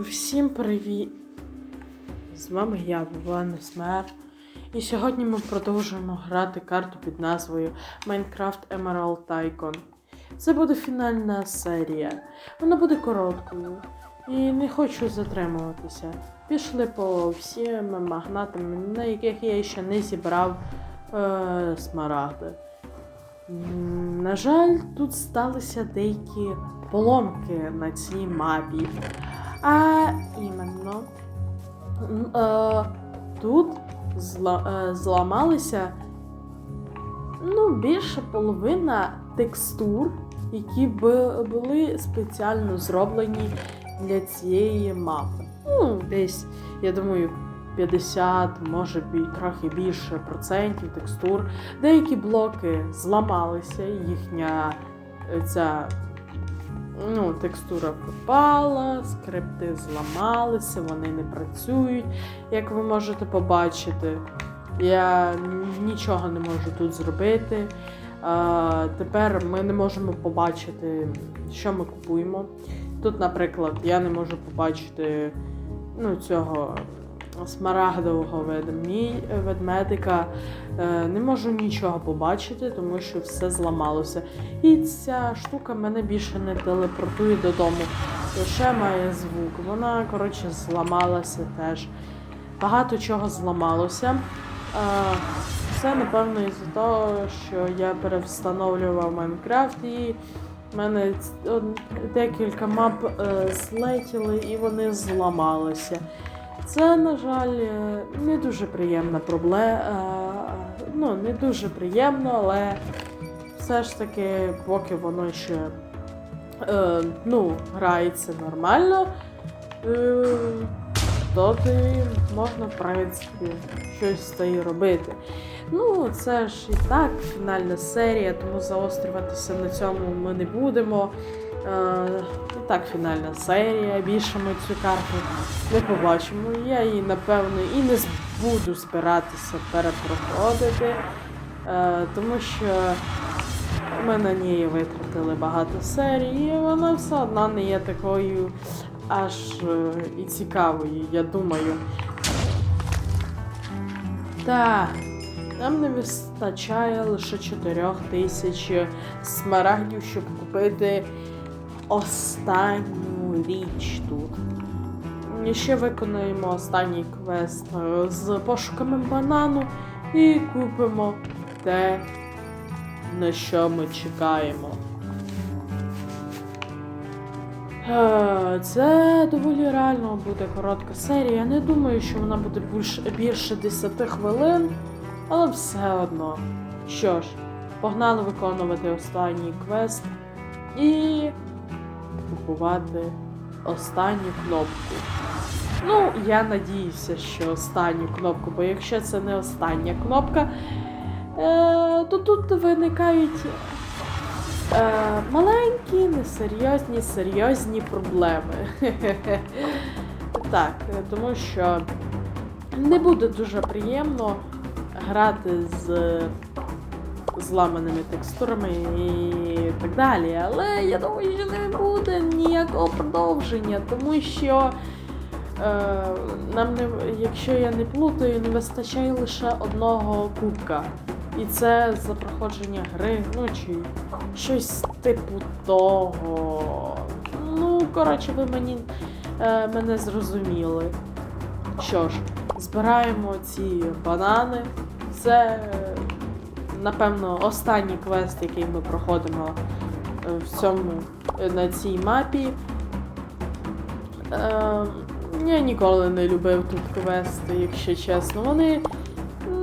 Всім привіт! З вами я, Вован Смер. І сьогодні ми продовжуємо грати карту під назвою Minecraft Emerald Tycoon. Це буде фінальна серія. Вона буде короткою. І не хочу затримуватися. Пішли по всім магнатам, на яких я ще не зібрав е, смарагди. На жаль, тут сталися деякі поломки на цій мапі. А іменно е, тут е, зламалися ну, більше половина текстур, які б, були спеціально зроблені для цієї мапи. Ну, десь, я думаю, 50, може трохи більше процентів текстур. Деякі блоки зламалися, їхня ця ну, текстура пропала, скрипти зламалися, вони не працюють, як ви можете побачити. Я нічого не можу тут зробити. А, тепер ми не можемо побачити, що ми купуємо. Тут, наприклад, я не можу побачити ну, цього смарагдового ведмедика. Е, не можу нічого побачити, тому що все зламалося. І ця штука мене більше не телепортує додому. Лише має звук. Вона, коротше, зламалася теж. Багато чого зламалося. Е, Це, напевно, із-за того, що я перевстановлював Майнкрафт і в мене декілька мап е, злетіли і вони зламалися. Це, на жаль, е, не дуже приємна проблема. Ну, не дуже приємно, але все ж таки, поки воно ще е, ну, грається нормально, е, доти можна, в принципі, щось з нею робити. Ну, це ж і так фінальна серія, тому заострюватися на цьому ми не будемо. Е, і так, фінальна серія. Більше ми цю карту не побачимо. Я її, напевно, і не буду збиратися перепроходити, е, тому що ми на ній витратили багато серій, і вона все одно не є такою аж е, і цікавою, я думаю. Так. Нам не вистачає лише 4 тисяч смарагдів, щоб купити останню річ тут. І ще виконуємо останній квест з пошуками банану і купимо те, на що ми чекаємо. Е, Це доволі реально буде коротка серія. Я не думаю, що вона буде більше 10 хвилин, але все одно. Що ж, погнали виконувати останній квест і купувати останню кнопку. Ну, я надіюся, що останню кнопку, бо якщо це не остання кнопка, е, то тут виникають е, маленькі, несерйозні, серйозні проблеми. Так, е, тому що не буде дуже приємно грати з зламаними текстурами і так далі. Але я думаю, що не буде ніякого продовження, тому що е, нам не, якщо я не плутаю, не вистачає лише одного кубка. І це за проходження гри, ну чи щось типу того. Ну, коротше, ви мені е, мене зрозуміли. Що ж, збираємо ці банани. Це, напевно, останній квест, який ми проходимо е, в цьому е, на цій мапі. Е, я ніколи не любив тут квести, якщо чесно. Вони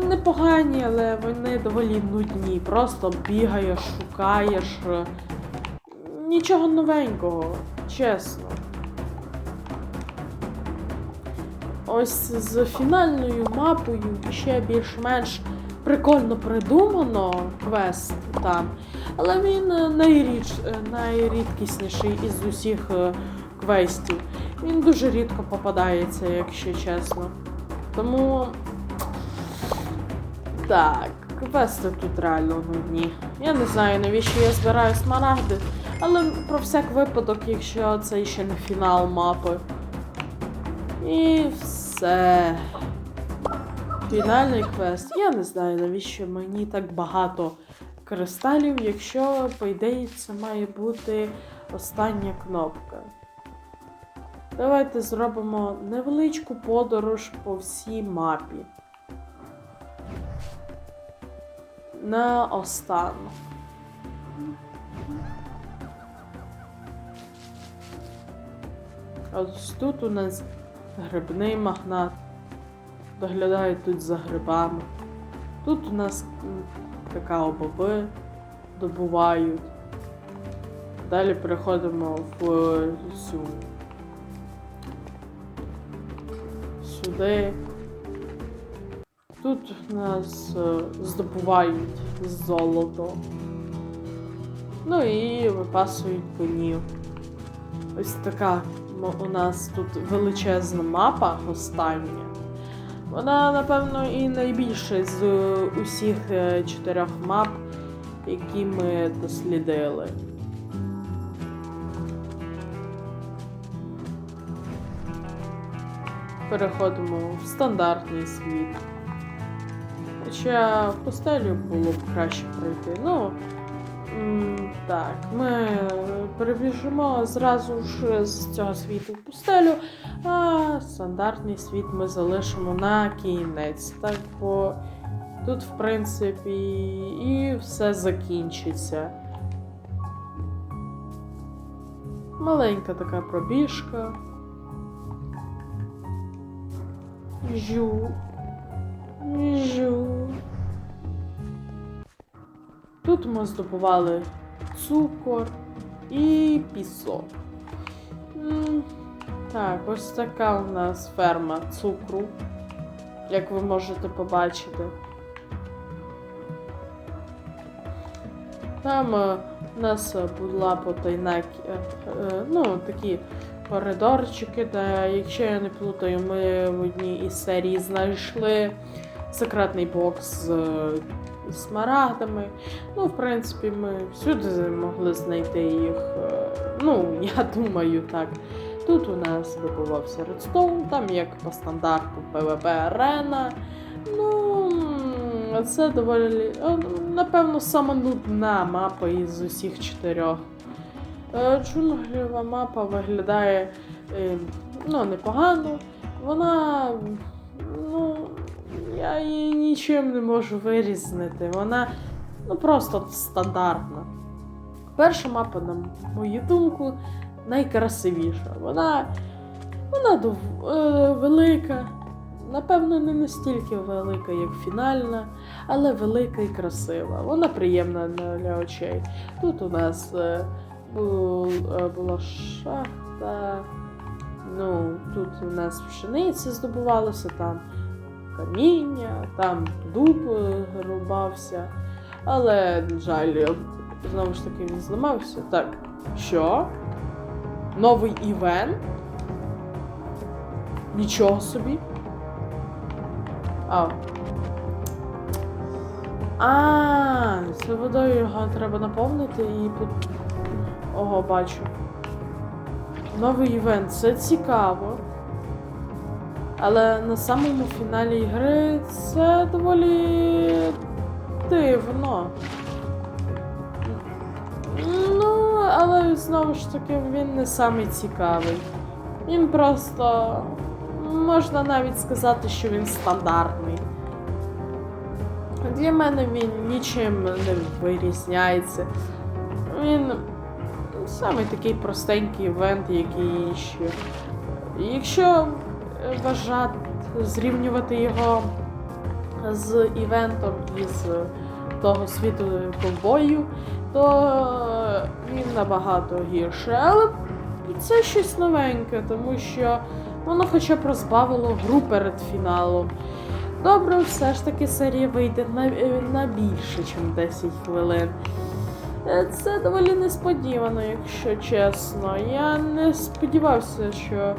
непогані, але вони доволі нудні. Просто бігаєш, шукаєш. Нічого новенького, чесно. Ось з фінальною мапою ще більш-менш прикольно придумано квест там. Але він е, найріч, е, найрідкісніший із усіх е, квестів. Він дуже рідко попадається, якщо чесно. Тому. Так, квести тут реально нудні. Я не знаю, навіщо я збираю смарагди, але про всяк випадок, якщо це ще не фінал мапи. І все. Фінальний квест. Я не знаю, навіщо мені так багато кристалів, якщо, по ідеї, це має бути остання кнопка. Давайте зробимо невеличку подорож по всій мапі. На останок. Ось тут у нас грибний магнат. Доглядають тут за грибами. Тут у нас какао-боби добувають. Далі переходимо в цю. Сюди. Тут у нас е, здобувають золото. Ну і випасують конів. Ось така у нас тут величезна мапа остання. Вона, напевно, і найбільша з е, усіх е, чотирьох мап, які ми дослідили. Переходимо в стандартний світ. Хоча в пустелю було б краще пройти. Ну, так, ми перебіжимо зразу ж з цього світу в пустелю, а стандартний світ ми залишимо на кінець. Так, бо тут, в принципі, і все закінчиться. Маленька така пробіжка. Жу. Жу. Тут ми здобували цукор і пісок. Так, ось така у нас ферма цукру, як ви можете побачити. Там у нас е, була потайна е, е, ну, такі коридорчики, де, якщо я не плутаю, ми в одній із серій знайшли секретний бокс з смарагдами. Ну, в принципі, ми всюди могли знайти їх. е, Ну, я думаю, так. Тут у нас вибувався редстоун, там як по стандарту ПВП арена. Ну, це доволі, е, напевно, сама нудна мапа із усіх чотирьох. Е, Джунглєва мапа виглядає ну, непогано. Вона. Я її нічим не можу вирізнити. Вона ну, просто стандартна. Перша мапа, на мою думку, найкрасивіша. Вона, вона дов, е, велика. Напевно, не настільки велика, як фінальна, але велика і красива. Вона приємна для очей. Тут у нас е, бу, е, була шахта. Ну, тут у нас пшениця здобувалося, там каміння, там дуб е, рубався. Але, на жаль, знову ж таки він зламався. Так, що? Новий івент? Нічого собі. А. А, це водою його треба наповнити і. Ого, бачу. Новий івент, це цікаво. Але на самому фіналі гри це доволі дивно. Ну, але знову ж таки він не самий цікавий. Він просто можна навіть сказати, що він стандартний. Для мене він нічим не вирізняється. Він самий такий простенький івент, як і. Якщо вважати, зрівнювати його з івентом із того світу ковбою, то він набагато гірше. Але це щось новеньке, тому що воно хоча б розбавило гру перед фіналом. Добре, все ж таки серія вийде на, на більше, ніж 10 хвилин. Е, Це доволі несподівано, якщо чесно. Я не сподівався, що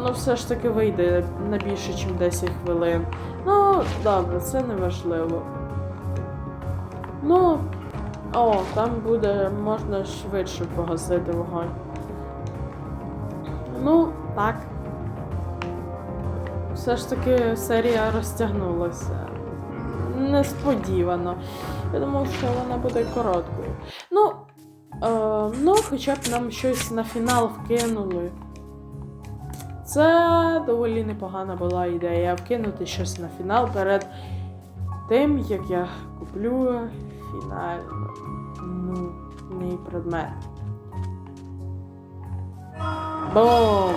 воно все ж таки вийде на більше, ніж 10 хвилин. Ну, добре, це не важливо. Ну, о, там буде, можна швидше погасити вогонь. Ну, так. все ж таки серія розтягнулася. Несподівано. Я думав, що вона буде короткою. Ну, е, ну, хоча б нам щось на фінал вкинули. Це доволі непогана була ідея вкинути щось на фінал перед тим, як я куплю фінальний предмет. Бом!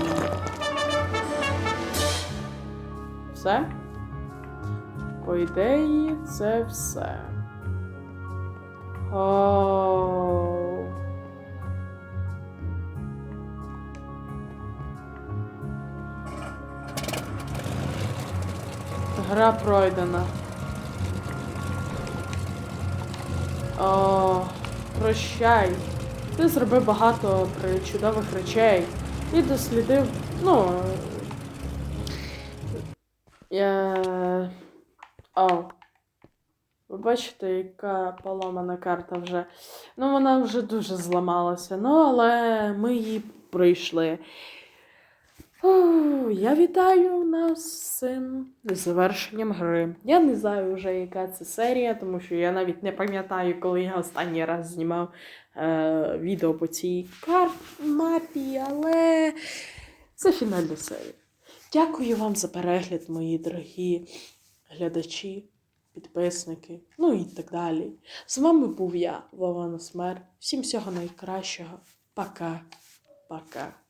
Все? По ідеї, це все. Оу. Гра пройдена. О, прощай. Ти зробив багато чудових речей і дослідив. Ну. Я. О. Ви бачите, яка поламана карта вже. Ну, вона вже дуже зламалася. Ну, але ми її пройшли. Я вітаю нас з цим завершенням гри. Я не знаю вже, яка це серія, тому що я навіть не пам'ятаю, коли я останній раз знімав е, відео по цій кар мапі, але це фінальна серія. Дякую вам за перегляд, мої дорогі глядачі, підписники, ну і так далі. З вами був я, Вова Носмер. Всім всього найкращого. Пока. Пока.